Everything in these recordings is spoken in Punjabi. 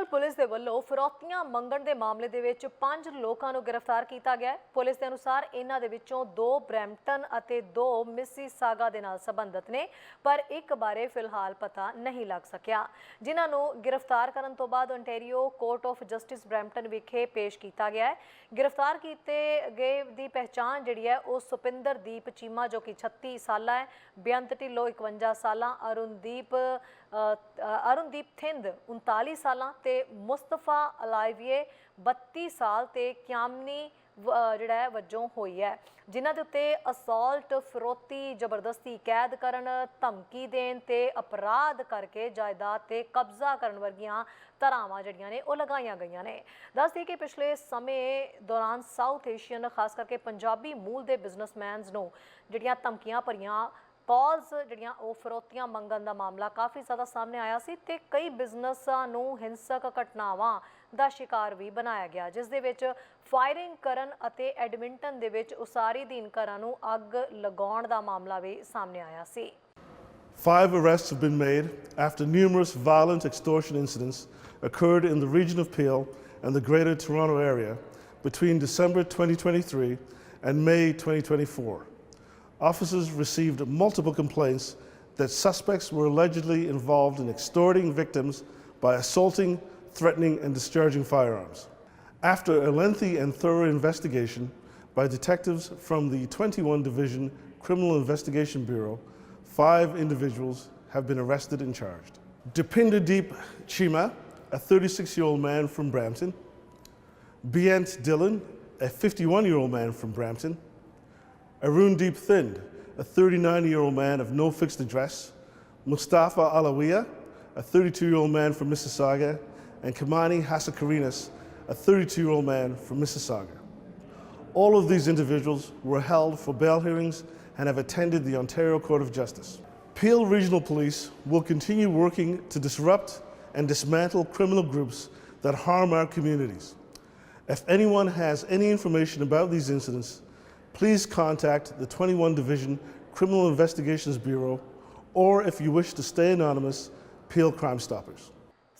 ਰੀਜਨਲ ਪੁਲਿਸ ਦੇ ਵੱਲੋਂ ਫਿਰੌਤੀਆਂ ਮੰਗਣ ਦੇ ਮਾਮਲੇ ਦੇ ਵਿੱਚ ਪੰਜ ਲੋਕਾਂ ਨੂੰ ਗ੍ਰਿਫਤਾਰ ਕੀਤਾ ਗਿਆ ਹੈ। ਪੁਲਿਸ ਦੇ ਅਨੁਸਾਰ ਇਹਨਾਂ ਦੇ ਵਿੱਚੋਂ ਦੋ ਬ੍ਰੈਂਪਟਨ ਅਤੇ ਦੋ ਮਿਸੀਸਾਗਾ ਦੇ ਨਾਲ ਸੰਬੰਧਿਤ ਨੇ, ਪਰ ਇੱਕ ਬਾਰੇ ਫਿਲਹਾਲ ਪਤਾ ਨਹੀਂ ਲੱਗ ਸਕਿਆ। ਜਿਨ੍ਹਾਂ ਨੂੰ ਗ੍ਰਿਫਤਾਰ ਕਰਨ ਤੋਂ ਬਾਅਦ ontario court of justice Brampton ਵਿਖੇ ਪੇਸ਼ ਕੀਤਾ ਗਿਆ ਹੈ। ਗ੍ਰਿਫਤਾਰ ਕੀਤੇ ਗਏ ਦੀ ਪਹਿਚਾਣ ਜਿਹੜੀ ਹੈ ਉਹ ਸੁਪਿੰਦਰਦੀਪ ਚੀਮਾ, ਜੋ ਕਿ 36 ਸਾਲਾ ਹੈ, ਬੇਅੰਤ ਢਿੱਲੋਂ 51 ਸਾਲਾਂ, ਅਰੁਣਦੀਪ ਅਰੁਣਦੀਪ ਥਿੰਦ 39 ਸਾਲਾਂ ਤੇ ਮੁਸਤਫਾ ਅਲਾਈਵੀਏ 32 ਸਾਲ ਤੇ ਕਿਆਮਨੀ ਜਿਹੜਾ ਹੈ, ਵਜੋਂ ਹੋਈ ਹੈ। ਜਿਨ੍ਹਾਂ ਦੇ ਉੱਤੇ ਅਸੌਲਟ ਫਿਰੋਤੀ, ਜ਼ਬਰਦਸਤੀ, ਕੈਦ ਕਰਨ, ਧਮਕੀ ਦੇਣ ਤੇ ਅਪਰਾਧ ਕਰਕੇ ਜਾਇਦਾਦ ਤੇ ਕਬਜ਼ਾ ਕਰਨ ਵਰਗੀਆਂ ਧਾਰਾਵਾਂ ਜਿਹੜੀਆਂ ਨੇ, ਉਹ ਲਗਾਈਆਂ ਗਈਆਂ ਨੇ। ਦੱਸਦੀ ਕਿ ਪਿਛਲੇ ਸਮੇਂ ਦੌਰਾਨ ਸਾਊਥ ਏਸ਼ੀਅਨ ਖਾਸ ਕਰਕੇ ਪੰਜਾਬੀ ਮੂਲ ਦੇ ਬਿਜ਼ਨਸਮੈਨਸ ਨੂੰ ਜਿਹੜੀਆਂ ਧਮਕੀਆਂ ਭਰੀਆਂ ਕਾਲਸ ਜਿਹੜੀਆਂ ਉਹ ਫਿਰੌਤੀਆਂ ਮੰਗਣ ਦਾ ਮਾਮਲਾ ਕਾਫੀ ਜ਼ਿਆਦਾ ਸਾਹਮਣੇ ਆਇਆ ਸੀ ਤੇ ਕਈ ਬਿਜ਼ਨਸਾਂ ਨੂੰ ਹਿੰਸਕ ਘਟਨਾਵਾਂ ਦਾ ਸ਼ਿਕਾਰ ਵੀ ਬਣਾਇਆ ਗਿਆ ਜਿਸ ਦੇ ਵਿੱਚ ਫਾਇਰਿੰਗ ਕਰਨ ਅਤੇ ਐਡਮਿੰਟਨ ਦੇ ਵਿੱਚ ਉਸਾਰੀ ਦੀਨ ਘਰਾਂ ਨੂੰ ਅੱਗ ਲਗਾਉਣ ਦਾ ਮਾਮਲਾ ਵੀ ਸਾਹਮਣੇ ਆਇਆ ਸੀ Five arrests have been made after numerous violent extortion incidents occurred in the region of Peel and the Greater Toronto area between December 2023 and May 2024. Officers received multiple complaints that suspects were allegedly involved in extorting victims by assaulting, threatening, and discharging firearms. After a lengthy and thorough investigation by detectives from the 21 Division Criminal Investigation Bureau, five individuals have been arrested and charged. Deepinder Deep Chima, a 36 year old man from Brampton, Beant Dillon, a 51 year old man from Brampton, Arun Deep Thind, a 39 year old man of no fixed address, Mustafa Alawiya, a 32 year old man from Mississauga, and Kamani Hasakarinas, a 32 year old man from Mississauga. All of these individuals were held for bail hearings and have attended the Ontario Court of Justice. Peel Regional Police will continue working to disrupt and dismantle criminal groups that harm our communities. If anyone has any information about these incidents, please contact the 21 Division Criminal Investigations Bureau or if you wish to stay anonymous, Peel Crime Stoppers.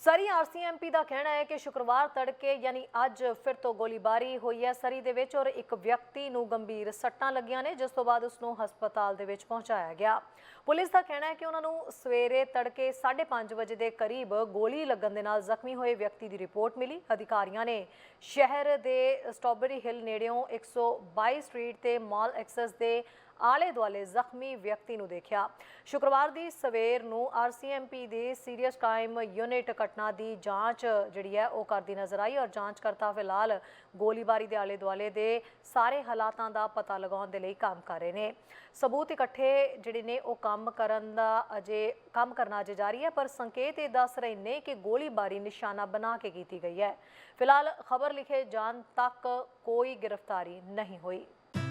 Surrey RCMP ਦਾ ਕਹਿਣਾ ਹੈ ਕਿ ਸ਼ੁੱਕਰਵਾਰ ਤੜਕੇ ਯਾਨੀ ਅੱਜ ਫਿਰ ਤੋਂ ਗੋਲੀਬਾਰੀ ਹੋਈ ਹੈ ਸਰੀ ਦੇ ਵਿੱਚ ਔਰ ਇੱਕ ਵਿਅਕਤੀ ਨੂੰ ਗੰਭੀਰ ਸੱਟਾਂ ਲੱਗੀਆਂ ਨੇ, ਜਿਸ ਤੋਂ ਬਾਅਦ ਉਸ ਨੂੰ ਹਸਪਤਾਲ ਦੇ ਵਿੱਚ ਪਹੁੰਚਾਇਆ ਗਿਆ। ਪੁਲਿਸ ਦਾ ਕਹਿਣਾ ਹੈ ਕਿ ਉਹਨਾਂ ਨੂੰ ਸਵੇਰੇ ਤੜਕੇ 5:30 ਵਜੇ ਦੇ ਕਰੀਬ ਗੋਲੀ ਲੱਗਣ ਦੇ ਨਾਲ ਜ਼ਖਮੀ ਹੋਏ ਵਿਅਕਤੀ ਦੀ ਰਿਪੋਰਟ ਮਿਲੀ। ਅਧਿਕਾਰੀਆਂ ਨੇ ਸ਼ਹਿਰ ਦੇ ਸਟ੍ਰਾਬੇਰੀ ਹਿੱਲ ਨੇੜਿਓਂ 122 ਸਟਰੀਟ ਤੇ ਮਾਲ ਐਕਸੈਸ ਦੇ ਆਲੇ ਦੁਆਲੇ ਜ਼ਖਮੀ ਵਿਅਕਤੀ ਨੂੰ ਦੇਖਿਆ। ਸ਼ੁੱਕਰਵਾਰ ਦੀ ਸਵੇਰ ਨੂੰ ਆਰਸੀਐਮਪੀ ਦੇ ਸੀਰੀਅਸ ਕ੍ਰਾਈਮ ਯੂਨਿਟ ਘਟਨਾ ਦੀ ਜਾਂਚ ਜਿਹੜੀ ਹੈ ਉਹ ਕਰਦੀ ਨਜ਼ਰ ਆਈ ਔਰ ਜਾਂਚਕਰਤਾ ਫਿਲਹਾਲ ਗੋਲੀਬਾਰੀ ਦੇ ਆਲੇ ਦੁਆਲੇ ਦੇ ਸਾਰੇ ਹਾਲਾਤਾਂ ਦਾ ਪਤਾ ਲਗਾਉਣ ਦੇ ਲਈ ਕੰਮ ਕਰ ਰਹੇ ਨੇ। ਸਬੂਤ ਇਕੱਠੇ ਜਿਹੜੇ ਨੇ ਉਹ ਕੰਮ ਕਰਨ ਦਾ ਅਜੇ ਕੰਮ ਕਰਨਾ ਅਜੇ ਜਾਰੀ ਹੈ, ਪਰ ਸੰਕੇਤ ਇਹ ਦੱਸ ਰਹੇ ਨੇ ਕਿ ਗੋਲੀਬਾਰੀ ਨਿਸ਼ਾਨਾ ਬਣਾ ਕੇ ਕੀਤੀ ਗਈ ਹੈ। ਫਿਲਹਾਲ ਖਬਰ ਲਿਖੇ ਜਾਣ ਤੱਕ ਕੋਈ ਗ੍ਰਿਫਤਾਰੀ ਨਹੀਂ ਹੋਈ।